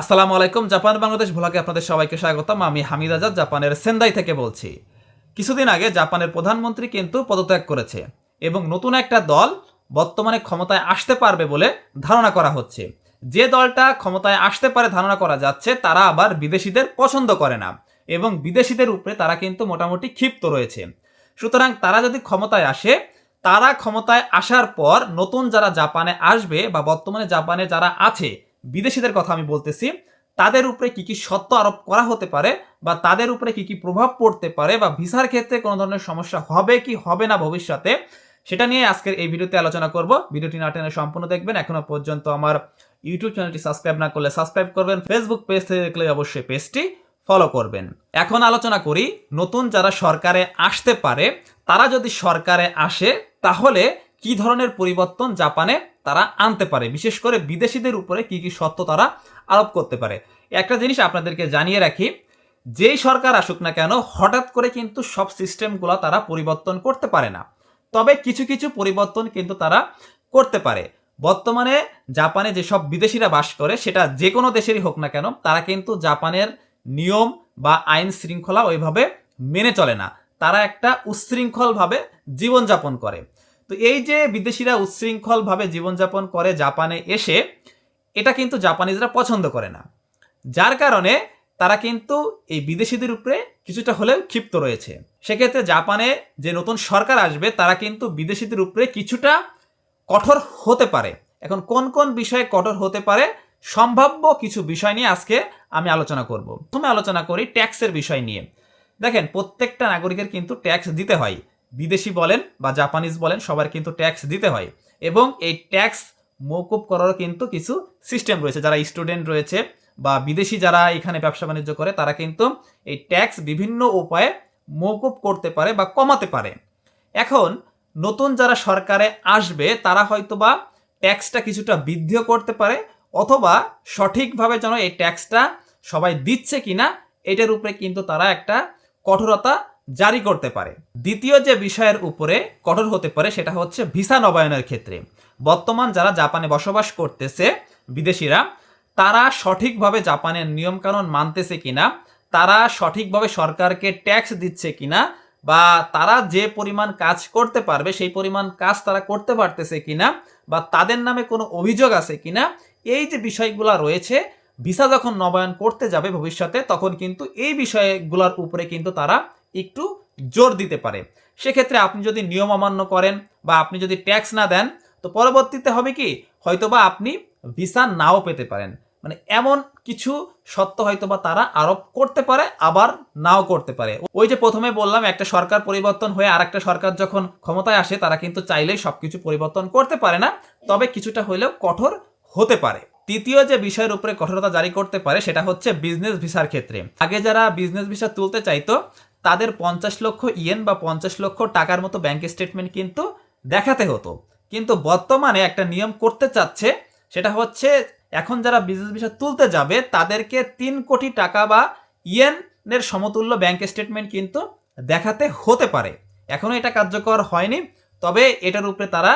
আসসালামু আলাইকুম, জাপান বাংলাদেশ ভোলাকে আপনাদের সবাইকে স্বাগতম। আমি হামিদ আজাদ, জাপানের সেন্দাই থেকে বলছি। কিছুদিন আগে জাপানের প্রধানমন্ত্রী কিন্তু পদত্যাগ করেছে এবং নতুন একটা দল বর্তমানে ক্ষমতায় আসতে পারবে বলে ধারণা করা হচ্ছে। যে দলটা ক্ষমতায় আসতে পারে ধারণা করা যাচ্ছে, তারা আবার বিদেশিদের পছন্দ করে না এবং বিদেশিদের উপরে তারা কিন্তু মোটামুটি ক্ষিপ্ত রয়েছে। সুতরাং তারা যদি ক্ষমতায় আসে, তারা ক্ষমতায় আসার পর নতুন যারা জাপানে আসবে বা বর্তমানে জাপানে যারা আছে বিদেশিদের কথা আমি বলতেছি, তাদের উপরে কি কি সত্য আরোপ করা হতে পারে বা তাদের উপরে কি কি প্রভাব পড়তে পারে বা ভিসার ক্ষেত্রে কোনো ধরনের সমস্যা হবে কি হবে না ভবিষ্যতে, সেটা নিয়ে আজকের এই ভিডিওতে আলোচনা করব। ভিডিওটি না টেনে সম্পূর্ণ দেখবেন। এখনও পর্যন্ত আমার ইউটিউব চ্যানেলটি সাবস্ক্রাইব না করলে সাবস্ক্রাইব করবেন। ফেসবুক পেজ থেকে দেখলে অবশ্যই পেজটি ফলো করবেন। এখন আলোচনা করি, নতুন যারা সরকারে আসতে পারে, তারা যদি সরকারে আসে, তাহলে কি ধরনের পরিবর্তন জাপানে তারা আনতে পারে? বিশেষ করে বিদেশিদের উপরে কি কি সত্য তারা আরোপ করতে পারে? একটা জিনিস আপনাদেরকে জানিয়ে রাখি, যেই সরকার আসুক না কেন, হঠাৎ করে কিন্তু সব সিস্টেমগুলো তারা পরিবর্তন করতে পারে না। তবে কিছু কিছু পরিবর্তন কিন্তু তারা করতে পারে। বর্তমানে জাপানে যেসব বিদেশিরা বাস করে, সেটা যে কোনো দেশেরই হোক না কেন, তারা কিন্তু জাপানের নিয়ম বা আইন শৃঙ্খলা ওইভাবে মেনে চলে না। তারা একটা উচ্ছৃঙ্খলভাবে জীবনযাপন করে। তো এই যে বিদেশিরা উচ্ছৃঙ্খলভাবে জীবনযাপন করে জাপানে এসে, এটা কিন্তু জাপানিজরা পছন্দ করে না। যার কারণে তারা কিন্তু এই বিদেশিদের উপরে কিছুটা হলেও ক্ষিপ্ত রয়েছে। সেক্ষেত্রে জাপানে যে নতুন সরকার আসবে, তারা কিন্তু বিদেশিদের উপরে কিছুটা কঠোর হতে পারে। এখন কোন কোন বিষয়ে কঠোর হতে পারে, সম্ভাব্য কিছু বিষয় নিয়ে আজকে আমি আলোচনা করব। প্রথমে আলোচনা করি ট্যাক্সের বিষয় নিয়ে। দেখেন, প্রত্যেকটা নাগরিকের কিন্তু ট্যাক্স দিতে হয়। বিদেশি বলেন বা জাপানিজ বলেন, সবার কিন্তু ট্যাক্স দিতে হয়। এবং এই ট্যাক্স মৌকুব করারও কিন্তু কিছু সিস্টেম রয়েছে। যারা স্টুডেন্ট রয়েছে বা বিদেশি যারা এখানে ব্যবসা বাণিজ্য করে, তারা কিন্তু এই ট্যাক্স বিভিন্ন উপায়ে মৌকুব করতে পারে বা কমাতে পারে। এখন নতুন যারা সরকারে আসবে, তারা হয়তো বা ট্যাক্সটা কিছুটা বৃদ্ধিও করতে পারে, অথবা সঠিকভাবে যেন এই ট্যাক্সটা সবাই দিচ্ছে কিনা, এটার উপরে কিন্তু তারা একটা কঠোরতা জারি করতে পারে। দ্বিতীয় যে বিষয়ের উপরে কঠোর হতে পারে সেটা হচ্ছে ভিসা নবায়নের ক্ষেত্রে। বর্তমান যারা জাপানে বসবাস করতেছে, বিদেশিরা, তারা সঠিকভাবে জাপানের নিয়মকানুন মানতেছে কিনা, তারা সঠিকভাবে সরকারকে ট্যাক্স দিচ্ছে কিনা, বা তারা যে পরিমাণ কাজ করতে পারবে, সেই পরিমাণ কাজ তারা করতে পারতেছে কিনা, বা তাদের নামে কোনো অভিযোগ আছে কিনা, এই যে বিষয়গুলো রয়েছে, ভিসা যখন নবায়ন করতে যাবে ভবিষ্যতে, তখন কিন্তু এই বিষয়গুলোর উপরে কিন্তু তারা একটু জোর দিতে পারে। সেক্ষেত্রে আপনি যদি নিয়ম অমান্য করেন বা আপনি যদি ট্যাক্স না দেন, তো পরবর্তীতে হবে কি? হয়তোবা আপনি ভিসা নাও পেতে পারেন। মানে এমন কিছু সত্য হয়তোবা তারা আরোপ করতে পারে, আবার নাও করতে পারে। ওই যে প্রথমে বললাম, একটা সরকার পরিবর্তন হয়ে আর একটা সরকার যখন ক্ষমতায় আসে, তারা কিন্তু চাইলেই সবকিছু পরিবর্তন করতে পারে না। তবে কিছুটা হলেও কঠোর হতে পারে। তৃতীয় যে বিষয়ের উপরে কঠোরতা জারি করতে পারে, সেটা হচ্ছে বিজনেস ভিসার ক্ষেত্রে। আগে যারা বিজনেস ভিসা তুলতে চাইতো তাদের পঞ্চাশ লক্ষ ইয়েন বা পঞ্চাশ লক্ষ টাকার মতো ব্যাংক স্টেটমেন্ট কিন্তু দেখাতে হতো। কিন্তু বর্তমানে একটা নিয়ম করতে চাচ্ছে, সেটা হচ্ছে এখন যারা বিজনেস ভিসা তুলতে যাবে, তাদেরকে তিন কোটি টাকা বা ইয়েনের সমতুল্য ব্যাংক স্টেটমেন্ট কিন্তু দেখাতে হতে পারে। এখনও এটা কার্যকর হয়নি, তবে এটার উপরে তারা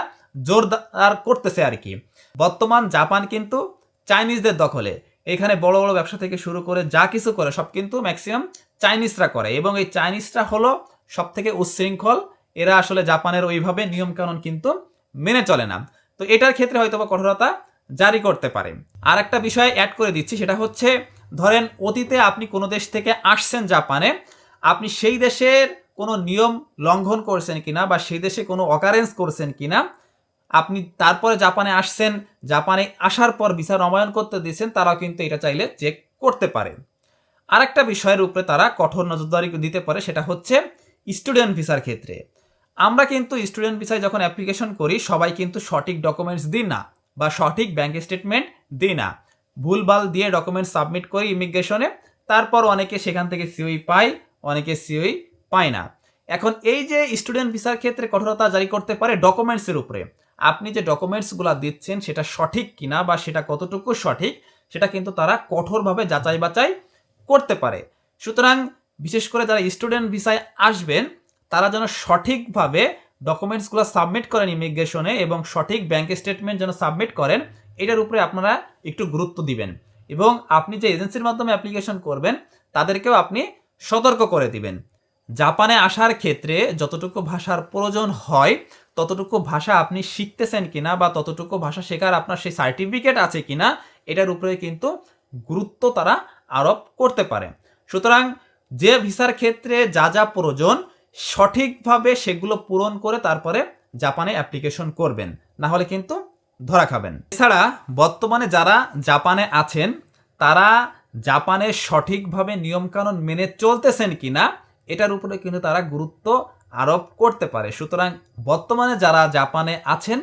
জোরদার করতেছে আর কি। বর্তমান জাপান কিন্তু চাইনিজদের দখলে। এখানে বড় বড় ব্যবসা থেকে শুরু করে যা কিছু করে, সব কিন্তু ম্যাক্সিমাম চাইনিজরা করে। এবং এই চাইনিজরা হলো সব থেকে উচ্ছৃঙ্খল। এরা আসলে জাপানের ওইভাবে নিয়মকানুন কিন্তু মেনে চলে না। তো এটার ক্ষেত্রে হয়তো বা কঠোরতা জারি করতে পারে। আর একটা বিষয় অ্যাড করে দিচ্ছি, সেটা হচ্ছে, ধরেন অতীতে আপনি কোনো দেশ থেকে আসছেন জাপানে, আপনি সেই দেশের কোনো নিয়ম লঙ্ঘন করছেন কিনা বা সেই দেশে কোনো অকারেন্স করছেন কিনা আপনি তারপরে জাপানে আসছেন, জাপানে আসার পর ভিসা নবায়ন করতে দিয়েছেন, তারাও কিন্তু এটা চাইলে চেক করতে পারে। আরেকটা বিষয়ের উপরে তারা কঠোর নজরদারি দিতে পারে, সেটা হচ্ছে স্টুডেন্ট ভিসার ক্ষেত্রে। আমরা কিন্তু স্টুডেন্ট ভিসায় যখন অ্যাপ্লিকেশন করি, সবাই কিন্তু সঠিক ডকুমেন্টস দিই না বা সঠিক ব্যাংক স্টেটমেন্ট দিই না। ভুলভাল দিয়ে ডকুমেন্ট সাবমিট করি ইমিগ্রেশনে, তারপর অনেকে সেখান থেকে সিওই পায়, অনেকে সিওই পায় না। এখন এই যে স্টুডেন্ট ভিসার ক্ষেত্রে কঠোরতা জারি করতে পারে ডকুমেন্টসের উপরে আপনি যে ডকুমেন্টসগুলো দিচ্ছেন সেটা সঠিক কিনা বা সেটা কতটুকু সঠিক, সেটা কিন্তু তারা কঠোরভাবে যাচাই বাছাই করতে পারে। সুতরাং বিশেষ করে যারা স্টুডেন্ট ভিসায় আসবেন, তারা যেন সঠিকভাবে ডকুমেন্টসগুলো সাবমিট করেন ইমিগ্রেশনে এবং সঠিক ব্যাংক স্টেটমেন্ট যেন সাবমিট করেন, এটার উপরে আপনারা একটু গুরুত্ব দিবেন। এবং আপনি যে এজেন্সির মাধ্যমে অ্যাপ্লিকেশন করবেন, তাদেরকেও আপনি সতর্ক করে দিবেন। জাপানে আসার ক্ষেত্রে যতটুকু ভাষার প্রয়োজন হয় ততটুকু ভাষা আপনি শিখতেছেন কিনা বা ততটুকু ভাষা শেখার আপনার সেই সার্টিফিকেট আছে কিনা, এটার উপরে কিন্তু গুরুত্ব তারা আরোপ করতে পারে। সুতরাং যে ভিসার ক্ষেত্রে যা যা প্রয়োজন, সঠিকভাবে সেগুলো পূরণ করে তারপরে জাপানে অ্যাপ্লিকেশন করবেন, না হলে কিন্তু ধরা খাবেন। এছাড়া বর্তমানে যারা জাপানে আছেন, তারা জাপানে সঠিকভাবে নিয়মকানুন মেনে চলতেছেন কিনা, এটার উপরে কিন্তু তারা গুরুত্ব আরোপ করতে পারে। সুতরাং বর্তমানে যারা জাপানে আছেন,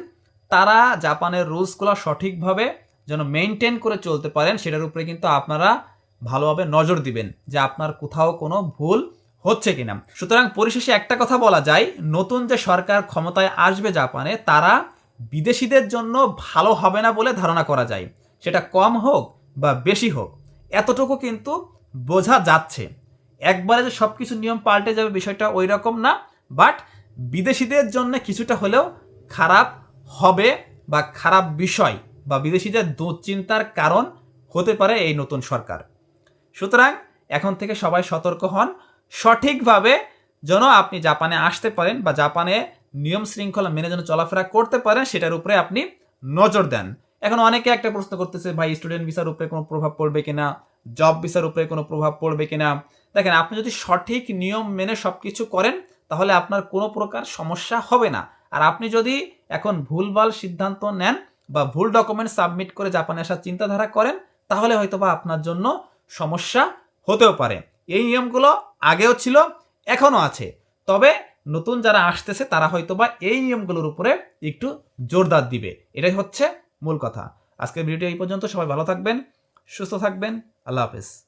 তারা জাপানের রুলসগুলো সঠিকভাবে যেন মেনটেন করে চলতে পারেন, সেটার উপরে কিন্তু আপনারা ভালোভাবে নজর দিবেন যে আপনার কোথাও কোনো ভুল হচ্ছে কিনা। সুতরাং পরিশেষে একটা কথা বলা যায়, নতুন যে সরকার ক্ষমতায় আসবে জাপানে, তারা বিদেশিদের জন্য ভালো হবে না বলে ধারণা করা যায়। সেটা কম হোক বা বেশি হোক, এতটুকু কিন্তু বোঝা যাচ্ছে। একবারে যে সব কিছু নিয়ম পাল্টে যাবে বিষয়টা ওই রকম না। বাট বিদেশিদের জন্য কিছুটা হলেও খারাপ হবে বা খারাপ বিষয় বা বিদেশিদের দুশ্চিন্তার কারণ হতে পারে এই নতুন সরকার। সুতরাং এখন থেকে সবাই সতর্ক হন। সঠিকভাবে যেন আপনি জাপানে আসতে পারেন বা জাপানে নিয়ম শৃঙ্খলা মেনে যেন চলাফেরা করতে পারেন, সেটার উপরে আপনি নজর দেন। এখন অনেকে একটা প্রশ্ন করতেছে, ভাই স্টুডেন্ট ভিসার উপরে কোনো প্রভাব পড়বে কিনা? জব ভিসার উপরে কোনো প্রভাব পড়বে কিনা? দেখেন, আপনি যদি সঠিক নিয়ম মেনে সব কিছু করেন, তাহলে আপনার কোনো প্রকার সমস্যা হবে না। আর আপনি যদি এখন ভুলভাল সিদ্ধান্ত নেন বা ভুল ডকুমেন্ট সাবমিট করে জাপানে আসার চিন্তাধারা করেন, তাহলে হয়তোবা আপনার জন্য সমস্যা হতেও পারে। এই নিয়মগুলো আগেও ছিল, এখনও আছে। তবে নতুন যারা আসতেছে, তারা হয়তোবা এই নিয়মগুলোর উপরে একটু জোরদার দিবে। এটাই হচ্ছে মূল কথা। আজকের ভিডিও এই পর্যন্ত। সবাই ভালো থাকবেন, সুস্থ থাকবেন। আল্লাহ হাফেজ।